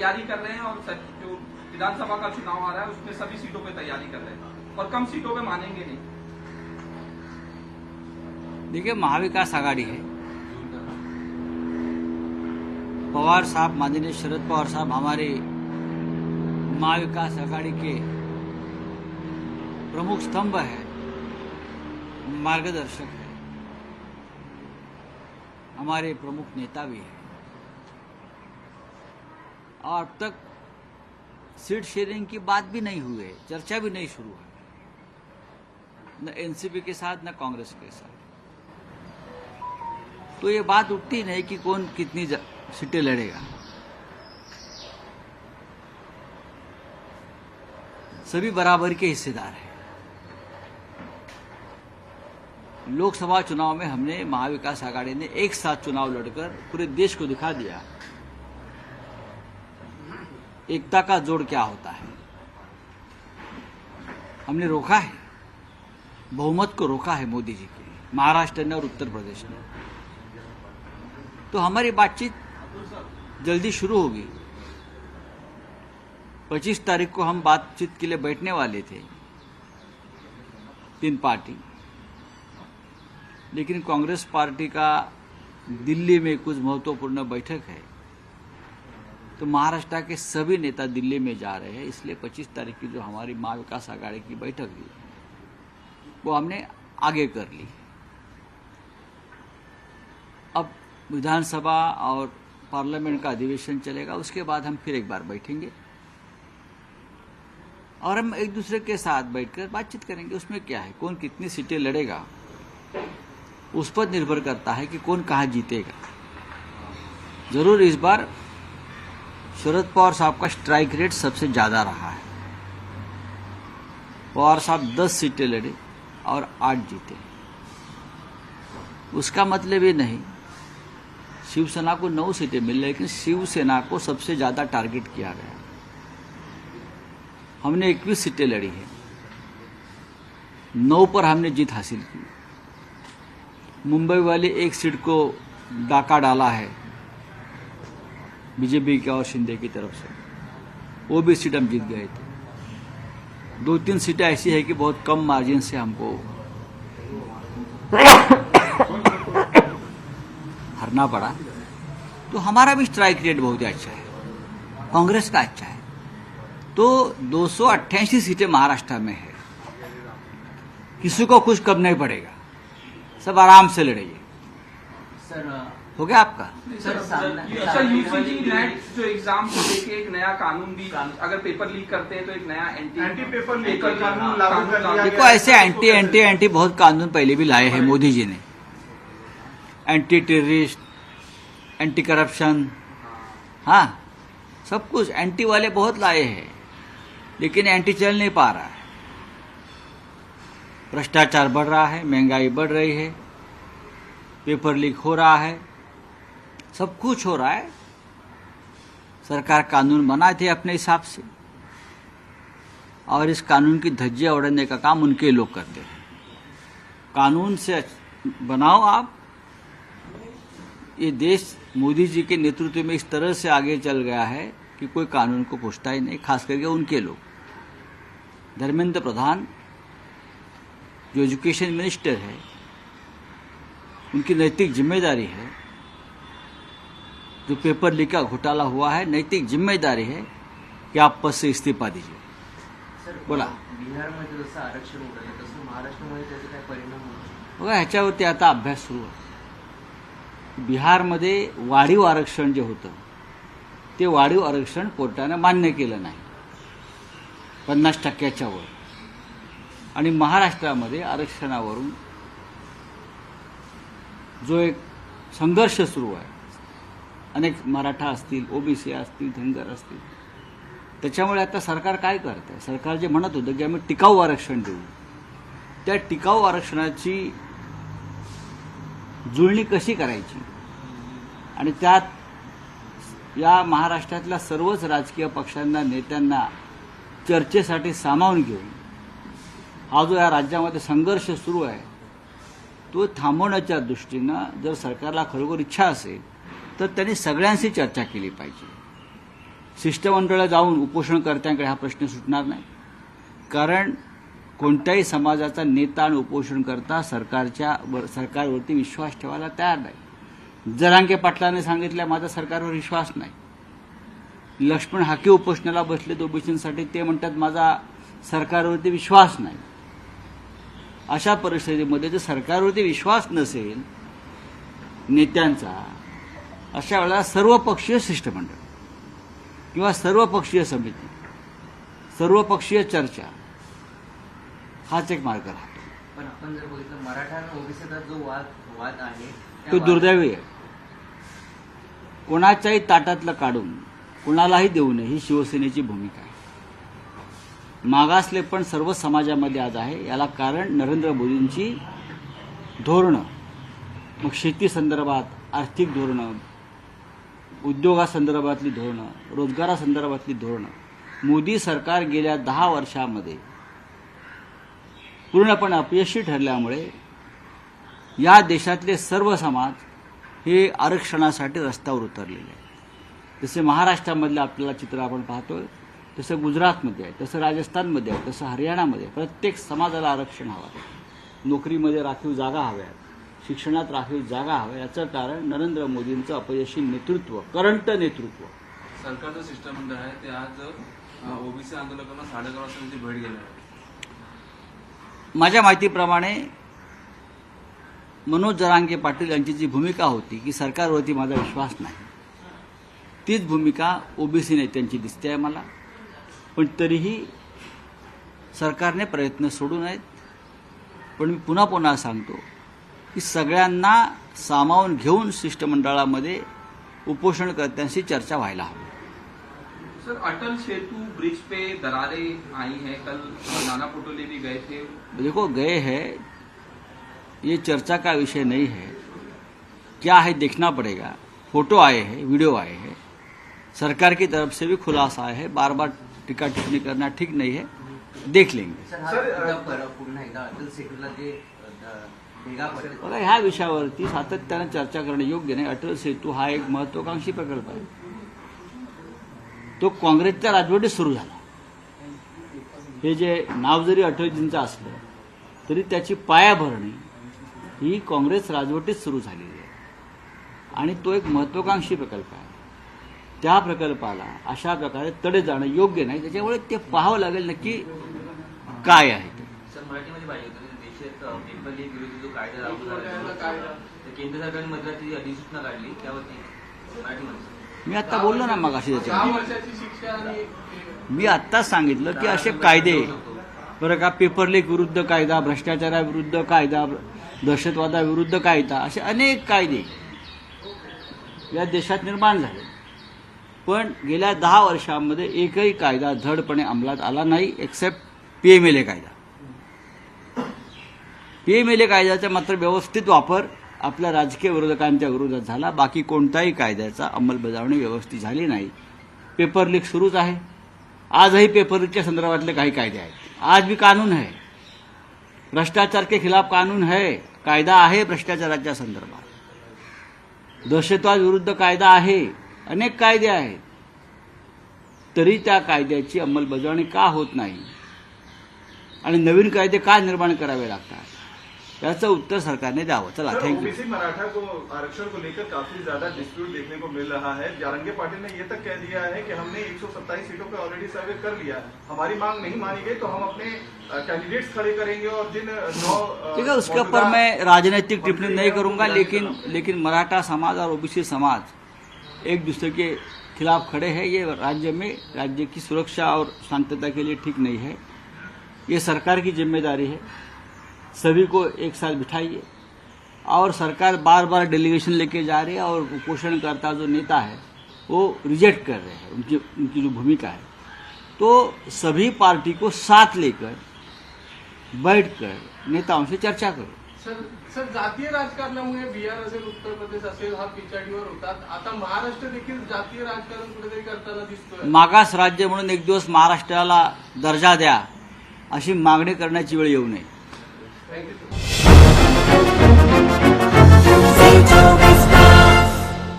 तैयारी कर रहे हैं और जो विधानसभा का चुनाव आ रहा है, उसमें सभी सीटों पे तैयारी कर रहे हैं। और कम सीटों पे मानेंगे नहीं। देखिए, महाविकास आघाड़ी है। पवार साहब, माननीय शरद पवार साहब हमारे महाविकास आघाड़ी के प्रमुख स्तंभ है, मार्गदर्शक है। हमारे प्रमुख नेता भी है। और अब तक सीट शेयरिंग की बात भी नहीं हुई है चर्चा भी नहीं शुरू है न एनसीपी के साथ, न कांग्रेस के साथ। तो ये बात उठती नहीं कि कौन कितनी सीटें लड़ेगा। सभी बराबर के हिस्सेदार हैं। लोकसभा चुनाव में हमने महाविकास आघाड़ी ने एक साथ चुनाव लड़कर पूरे देश को दिखा दिया। एकता का जोड़ क्या होता है? हमने रोका है? बहुमत को रोका है मोदी जी के महाराष्ट्र ने और उत्तर प्रदेश ने। तो हमारी बातचीत जल्दी शुरू होगी। 25 तारीख को हम बातचीत के लिए बैठने वाले थे, तीन पार्टी। लेकिन कांग्रेस पार्टी का दिल्ली में कुछ महत्वपूर्ण बैठक है। तो महाराष्ट्र के सभी नेता दिल्ली में जा रहे हैं, इसलिए 25 तारीख की जो हमारी महाविकास आघाड़ी की बैठक थी वो हमने आगे कर ली। अब विधानसभा और पार्लियामेंट का अधिवेशन चलेगा, उसके बाद हम फिर एक बार बैठेंगे और हम एक दूसरे के साथ बैठकर बातचीत करेंगे, उसमें क्या है, कौन कितनी सीटें लड़ेगा, उस पर निर्भर करता है कि कौन कहाँ जीतेगा। ज़रूर इस बार शरद पवार साहब का स्ट्राइक रेट सबसे ज़्यादा रहा है। पवार साहब दस सीटें लड़े और आठ जीते। उसका मतलब ये नहीं, शिवसेना को नौ सीटें मिल, लेकिन शिवसेना को सबसे ज़्यादा टारगेट किया गया। हमने 21 सीटें लड़ी है। नौ पर हमने जीत हासिल की। मुंबई वाली एक सीट को डाका डाला है। बीजेपी की और शिंदे की तरफ़ से। वो भी सीट हम जीत गए थे। दो तीन सीटें ऐसी है कि बहुत कम मार्जिन से हमको हरना पड़ा। तो हमारा भी स्ट्राइक रेट बहुत ही अच्छा है। कांग्रेस का अच्छा है। तो दो सौ अट्ठासी सीटें महाराष्ट्र में है। किसी को कुछ कम नहीं पड़ेगा। सब आराम से लड़ेंगे। सर हो गया आपका? सर, सर यूसीजी नेट जो एग्ज़ाम को लेके एक नया कानून भी अगर पेपर लीक करते हैं तो एक नया एंटी एंटी पेपर लीक कानून लागू कर दिया देखो ऐसे एंटी एंटी एंटी बहुत कानून पहले भी लाए हैं मोदी जी ने। एंटी टेररिस्ट एंटी करप्शन हाँ सब कुछ एंटी वाले बहुत लाए हैं लेकिन एंटी चल नहीं पा रहा है। भ्रष्टाचार बढ़ रहा है महँगाई बढ़ रही है पेपर लीक हो रहा है। सब कुछ हो रहा है। सरकार कानून बनाए थे अपने हिसाब से। और इस कानून की धज्जियाँ उड़ाने का काम उनके लोग करते हैं। कानून से बनाओ आप। ये देश मोदी जी के नेतृत्व में इस तरह से आगे चल गया है कि कोई कानून को पूछता ही नहीं, खास करके उनके लोग। धर्मेंद्र प्रधान जो एजुकेशन मिनिस्टर है, उनकी नैतिक ज़िम्मेदारी है। जो पेपर लीक का घोटाला हुआ है नैतिक जिम्मेदारी है कि आप पद से इस्तीफा दीजिए। बोला. बिहारमध्ये जसं आरक्षण उठलं तसं महाराष्ट्रामध्ये त्याचे काय परिणाम होऊ बघा ह्याच्यावरती आता अभ्यास सुरू आहे. बिहारमध्ये वाढीव आरक्षण जे होतं ते वाढीव आरक्षण कोर्टानं मान्य केलं नाही. पन्नास टक्क्याच्या वर. आणि महाराष्ट्रामध्ये आरक्षणावरून जो एक संघर्ष सुरू आहे अनेक मराठा असतील ओबीसी असतील धनगर असतील. त्याच्यामुळे आता सरकार काय करत? आहे सरकार जे म्हणत होतं की आम्ही टिकाऊ आरक्षण देऊ. त्या टिकाऊ आरक्षणाची जुळणी कशी करायची? आणि त्यात या महाराष्ट्रातल्या सर्वच राजकीय पक्षांना नेत्यांना चर्चेसाठी सामावून घेऊन हा जो या राज्यामध्ये संघर्ष सुरू आहे तो थांबवण्याच्या दृष्टीनं जर सरकारला खरोखर इच्छा असेल तर त्यांनी सगळ्यांशी चर्चा केली पाहिजे. शिष्टमंडळात जाऊन उपोषणकर्त्यांकडे हा प्रश्न सुटणार नाही. कारण कोणत्याही समाजाचा नेता आणि उपोषणकर्ता सरकारच्या वर सरकारवरती विश्वास ठेवायला तयार नाही. जरांगे पाटलाने सांगितलं माझा सरकारवर विश्वास नाही. लक्ष्मण हाके उपोषणाला बसले ओबीसीसाठी ते म्हणतात माझा सरकारवरती विश्वास नाही. अशा परिस्थितीमध्ये जर सरकारवरती विश्वास नसेल नेत्यांचा अशा वेळेला सर्वपक्षीय शिष्टमंडळ किंवा सर्वपक्षीय समिती सर्वपक्षीय चर्चा हाच एक मार्ग राहतो. पण आपण जर बघितलं मराठा आणि ओबीसीचा जो वाद वाद आहे तो दुर्दैवी आहे. कोणाच्याही ताटातलं काढून कोणालाही देऊ नये ही शिवसेनेची भूमिका आहे. मागासले पण सर्व समाजामध्ये आज आहे. याला कारण नरेंद्र मोदींची धोरणं. मग शेती संदर्भात आर्थिक धोरणं उद्योगासंदर्भातली धोरणं रोजगारासंदर्भातली धोरणं. मोदी सरकार गेल्या दहा वर्षामध्ये पूर्णपणे अपयशी ठरल्यामुळे या देशातले सर्व समाज हे आरक्षणासाठी रस्त्यावर उतरलेले आहेत. जसे महाराष्ट्रामधलं आपल्याला चित्र आपण पाहतोय तसं गुजरातमध्ये आहे तसं राजस्थानमध्ये आहे तसं हरियाणामध्ये प्रत्येक समाजाला आरक्षण हवं आहे. नोकरीमध्ये राखीव जागा हव्यात शिक्षणात राखीव जागा हव्या याचं कारण नरेंद्र मोदींचं अपयशी नेतृत्व करंट नेतृत्व. सरकारचं शिष्टमंडळ आहे ते आज ओबीसी आंदोलकांना साडेअकरा वाजता त्यांची भेट घेणार आहे. माझ्या माहितीप्रमाणे मनोज जरांगे पाटील यांची जी भूमिका होती की सरकारवरती माझा विश्वास नाही. तीच भूमिका ओबीसी नेत्यांची दिसते आहे मला. पण तरीही सरकारने प्रयत्न सोडू नयेत. पण मी पुन्हा पुन्हा सांगतो की सगळ्यांना सामावून घेऊन शिष्टमंडळामध्ये उपोषणकर्त्यांशी चर्चा व्हायला हवी. सर अटल सेतु ब्रिज पे दरारें आई हैं कल नाना पटोले भी गए थे। देखो गए हैं ये चर्चा का विषय नहीं है। क्या है देखना पड़ेगा। फ़ोटो आए हैं वीडियो आए हैं। सरकार की तरफ़ से भी खुलासा आया है। बार बार टीका टिप्पणी करना ठीक नहीं है। देख लेंगे। सर हा सर, बघा ह्या विषयावरती सातत्यानं चर्चा करणे योग्य नाही. अटल सेतू हा एक महत्वाकांक्षी प्रकल्प आहे. तो काँग्रेसच्या राजवटीत सुरू झाला. हे जे नाव जरी अटलजींचं असलं तरी त्याची पायाभरणी ही काँग्रेस राजवटीत सुरू झालेली आहे. आणि तो एक महत्वाकांक्षी प्रकल्प आहे. त्या प्रकल्पाला अशा प्रकारे तडे जाणं योग्य नाही. त्याच्यामुळे ते पाहावं लागेल नक्की काय आहे ते. पेपर लीक विरुद्ध जो कायदा लागू झाला तर केंद्र सरकारने अधिसूचना काढली त्यावरती मराठीमध्ये मी आता बोललो ना मग अशी दहा त्याच्यावर वर्षाची शिक्षा आणि मी आत्ताच सांगितलं की असे कायदे बरं का पेपर लीक विरुद्ध कायदा भ्रष्टाचाराविरुद्ध कायदा दहशतवादाविरुद्ध कायदा असे अनेक कायदे या देशात निर्माण झाले. पण गेल्या दहा वर्षांमध्ये एकही कायदा धडपणे अंमलात आला नाही except P M L A कायदा. पी एम एल ए कायद्याचा मात्र व्यवस्थित वापर आपल्या राजकीय विरोधकांच्या विरोधात झाला बाकी कोणताही कायद्याचा अंमलबजावणी व्यवस्थित झाली नाही. पेपर लीक सुरूच आहे. आजही पेपर लीकच्या संदर्भातले काही कायदे आहेत. आज भी कानून है भ्रष्टाचार के खिलाफ कानून है कायदा आहे भ्रष्टाचाराच्या संदर्भात. दहशतवाद विरुद्ध कायदा आहे. अनेक कायदे आहेत. तरी त्या कायद्याची अंमलबजावणी का होत नाही? आणि नवीन कायदे का निर्माण करावे लागतात? याचं उत्तर सरकारने द्यावं चला थँक्यू ओबीसी मराठा को आरक्षण को लेकर काफ़ी ज़्यादा डिस्प्यूट देखने को मिल रहा है। जारंगे पाटिल ने ये तक कह दिया है कि हमने 127 सीटों पे ऑलरेडी सर्वे कर लिया हमारी मांग नहीं मानी गई तो हम अपने कैंडिडेट्स खड़े करेंगे और जिन नौ ठीक है उसके ऊपर मैं राजनीतिक टिप्पणी नहीं करूँगा लेकिन लेकिन मराठा समाज और ओबीसी समाज एक दूसरे के खिलाफ खड़े हैं। ये राज्य में राज्य की सुरक्षा और शांतता के लिए ठीक नहीं है। ये सरकार की ज़िम्मेदारी है। सभी को एक साथ बिठाइए। और सरकार बार बार डेलीगेशन लेके जा रही है और उपोषणकर्ता जो नेता है वो रिजेक्ट कर रहे हैं उनकी उनकी जो भूमिका है। तो सभी पार्टी को साथ लेकर बैठकर नेताओं से चर्चा करो। सर सर जातीय राजकारणामुळे बिहार असेल उत्तर प्रदेश असेल हा पिछाडीवर होतात आता महाराष्ट्र देखील जातीय राजकारण कुठेतरी करताना दिसतोय. मागास राज्य म्हणून एक दिवस महाराष्ट्राला दर्जा द्या अशी मागणी करण्याची वेळ येऊ नये. Thank you.